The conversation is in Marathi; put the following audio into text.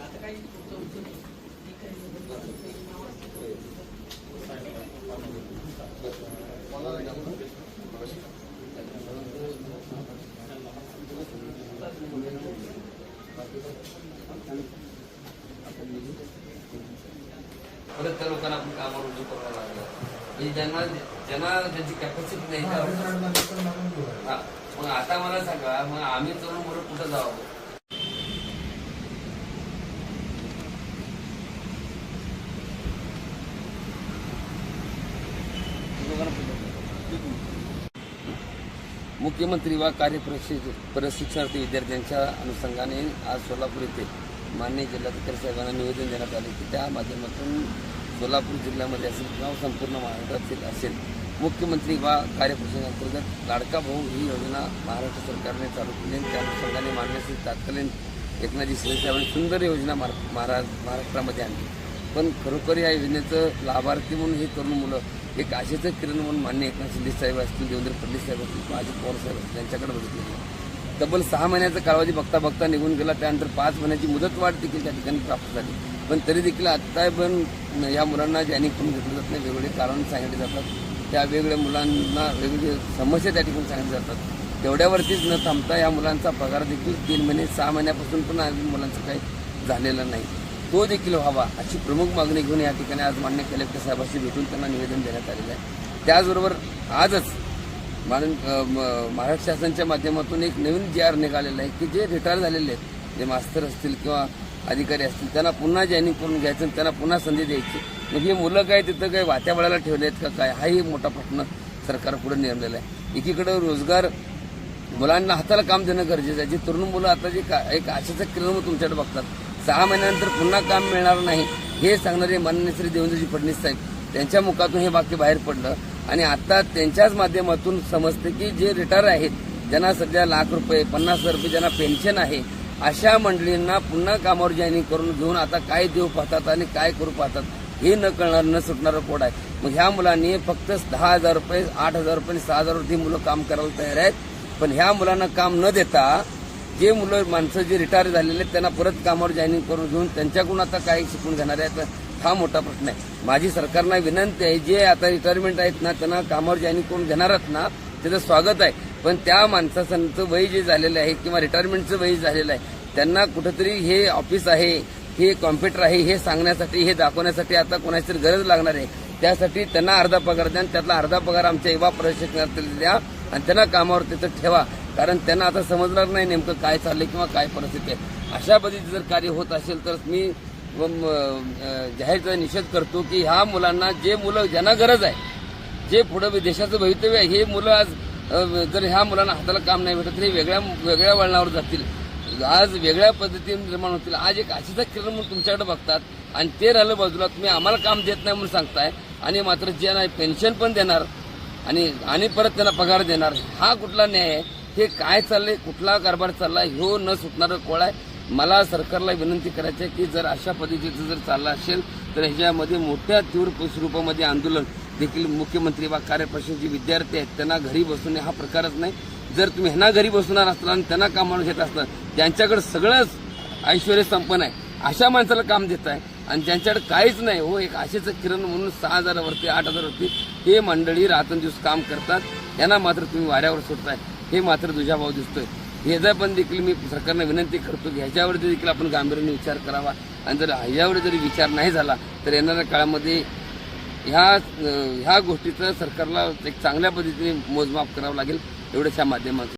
आता काही परत त्या लोकांना आपण कामावर रुजू करावं लागलं म्हणजे ज्यांना ज्यांना ज्यांची कॅपॅसिटी नाही हा. मग आता मला सांगा मग आम्ही तरुण मुलं कुठं जावं मुख्यमंत्री वा कार्यप्रशिक्षण प्रशिक्षणार्थी विद्यार्थ्यांच्या अनुषंगाने आज सोलापूर येथे मान्य जिल्हाधिकारी साहेबांना निवेदन देण्यात आले की त्या माध्यमातून सोलापूर जिल्ह्यामध्ये असेल किंवा संपूर्ण महाराष्ट्रातील असेल मुख्यमंत्री वा कार्यप्रशिक्षणाअंतर्गत लाडका भाऊ ही योजना महाराष्ट्र सरकारने चालू केली आणि त्या अनुषंगाने मान्य तात्कालीन एकनाथजी शिंदे साहेबांनी सुंदर योजना महारा महारा- महाराष्ट्रामध्ये आणली. पण खरोखर या योजनेचं लाभार्थी म्हणून हे तरुण मुलं एक आशेचं किरण म्हणून मान्य एकनाथ शिंदे साहेब असतील देवेंद्र फडणवीस साहेब असतील अजित पवार साहेब असतील यांच्याकडे बघितले तब्बल सहा महिन्याचा कालावधी बघता बघता निघून गेला. त्यानंतर पाच महिन्याची मुदतवाढ देखील त्या ठिकाणी प्राप्त झाली. पण तरी देखील आत्ता पण या मुलांना ज्याने करून घेतलं जात नाही वेगवेगळे कारण सांगितले जातात. त्या वेगवेगळ्या मुलांना वेगवेगळ्या समस्या त्या ठिकाणी सांगितल्या जातात. तेवढ्यावरतीच न थांबता या मुलांचा पगार देखील तीन महिने सहा महिन्यापासून पण अजून मुलांचं काही झालेलं नाही. तो देखील व्हावा अशी प्रमुख मागणी घेऊन या ठिकाणी आज मान्य कलेक्टर साहेबांशी भेटून त्यांना निवेदन देण्यात आलेलं आहे. त्याचबरोबर आजच मान- म- महाराष्ट्र शासनाच्या माध्यमातून एक नवीन जी आर निघालेला आहे की जे रिटायर झालेले आहेत जे मास्तर असतील किंवा अधिकारी असतील त्यांना पुन्हा जॉईनिंग करून घ्यायचं आणि त्यांना पुन्हा संधी द्यायची. मग हे मुलं काय तिथं काय वात्या बळाला ठेवले आहेत का काय? हाही मोठा प्रश्न सरकार पुढे नेमलेला आहे. एकीकडं रोजगार मुलांना हाताला काम देणं गरजेचं आहे. जे तरुण मुलं आता जे का- एक आशेचं किरण तुमच्याकडे बघतात सहा महिन्यानंतर पुन्हा काम मिळणार नाही हे सांगणारे माननीय श्री देवेंद्रजी फडणवीस साहेब त्यांच्या मुखातून हे वाक्य बाहेर पडलं. आणि आता त्यांच्याच माध्यमातून समजते की जे रिटायर आहेत ज्यांना सध्या लाख रुपये पन्नास हजार रुपये ज्यांना पेन्शन आहे अशा मंडळींना पुन्हा कामावर जॉईनिंग करून घेऊन आता काय देऊ पाहतात आणि काय करू पाहतात हे न कळणार न सुटणारं कोड आहे. मग ह्या मुलांनी फक्त दहा हजार रुपये आठ हजार रुपये आणि सहा हजार रुपये मुलं काम करायला तयार आहेत. पण ह्या मुलांना काम न देता जे मुलं माणसं जे रिटायर झालेले आहेत त्यांना परत कामावर जॉईनिंग करून घेऊन त्यांच्याकडून आता काय शिकून घेणार आहेत. हा मोठा प्रश्न आहे. माझी सरकारना विनंती आहे जे आता रिटायरमेंट आहेत ना त्यांना कामावर जॉईनिंग करून घेणार ना त्याचं स्वागत आहे. पण त्या माणसाचं वय जे झालेलं आहे किंवा रिटायरमेंटचं वय झालेलं आहे त्यांना कुठंतरी हे ऑफिस आहे हे कॉम्प्युटर आहे हे सांगण्यासाठी हे दाखवण्यासाठी आता कोणाची तरी गरज लागणार आहे. त्यासाठी त्यांना अर्धा पगार द्या आणि त्यातला अर्धा पगार आमच्या युवा प्रशिक्षणार्थी द्या आणि त्यांना कामावर तिथं ठेवा. कारण त्यांना आता समजणार नाही नेमकं काय चाललंय किंवा काय परिस्थिती आहे. अशा पद्धतीचं जर कार्य होत असेल तर मी जाहीरचा निषेध करतो की ह्या मुलांना जे मुलं ज्यांना गरज आहे जे पुढं देशाचं भवितव्य आहे हे मुलं आज जर ह्या मुलांना हाताला काम नाही भेटत तर हे वेगळ्या वेगळ्या वळणावर जातील. आज वेगळ्या पद्धतीने निर्माण होतील. आज एक अशीचा किरण म्हणून तुमच्याकडे बघतात आणि ते राहिलं बाजूला तुम्ही आम्हाला काम देत नाही म्हणून सांगताय आणि मात्र जे नाही पेन्शन पण देणार आणि आणि परत त्यांना पगार देणार हा कुठला न्याय आहे? हे काय चाललंय? कुठला कारभार चालला ह्यो न सुटणारं कोळ आहे? मला सरकारला विनंती करायची आहे की जर अशा पद्धतीचं जर चाललं असेल तर ह्याच्यामध्ये मोठ्या तीव्र स्वरूपामध्ये आंदोलन देखील मुख्यमंत्री वा कार्यप्रशिक्षण विद्यार्थी आहेत त्यांना घरी बसवणे हा प्रकारच नाही. जर तुम्ही ह्यांना घरी बसवणार असला आणि त्यांना कामावर घेत असला त्यांच्याकडे सगळंच ऐश्वर संपन्न आहे. अशा माणसाला काम देत आहे. आणि ज्यांच्याकडे काहीच नाही हो एक आशेचं किरण म्हणून सहा हजारावरती आठ हजारावरती हे मंडळी रात्रंदिवस काम करतात. यांना मात्र तुम्ही वाऱ्यावर सोडताय. हे मात्र दुजाभाव दिसतोय. ह्याचा पण देखील मी सरकारनं विनंती करतो की ह्याच्यावरती देखील आपण गांभीर्याने विचार करावा. आणि जर ह्याच्यावर जरी विचार नाही झाला तर येणाऱ्या काळामध्ये ह्या ह्या गोष्टीचं सरकारला एक चांगल्या पद्धतीने मोजमाप करावं लागेल एवढ्याच माध्यमातून.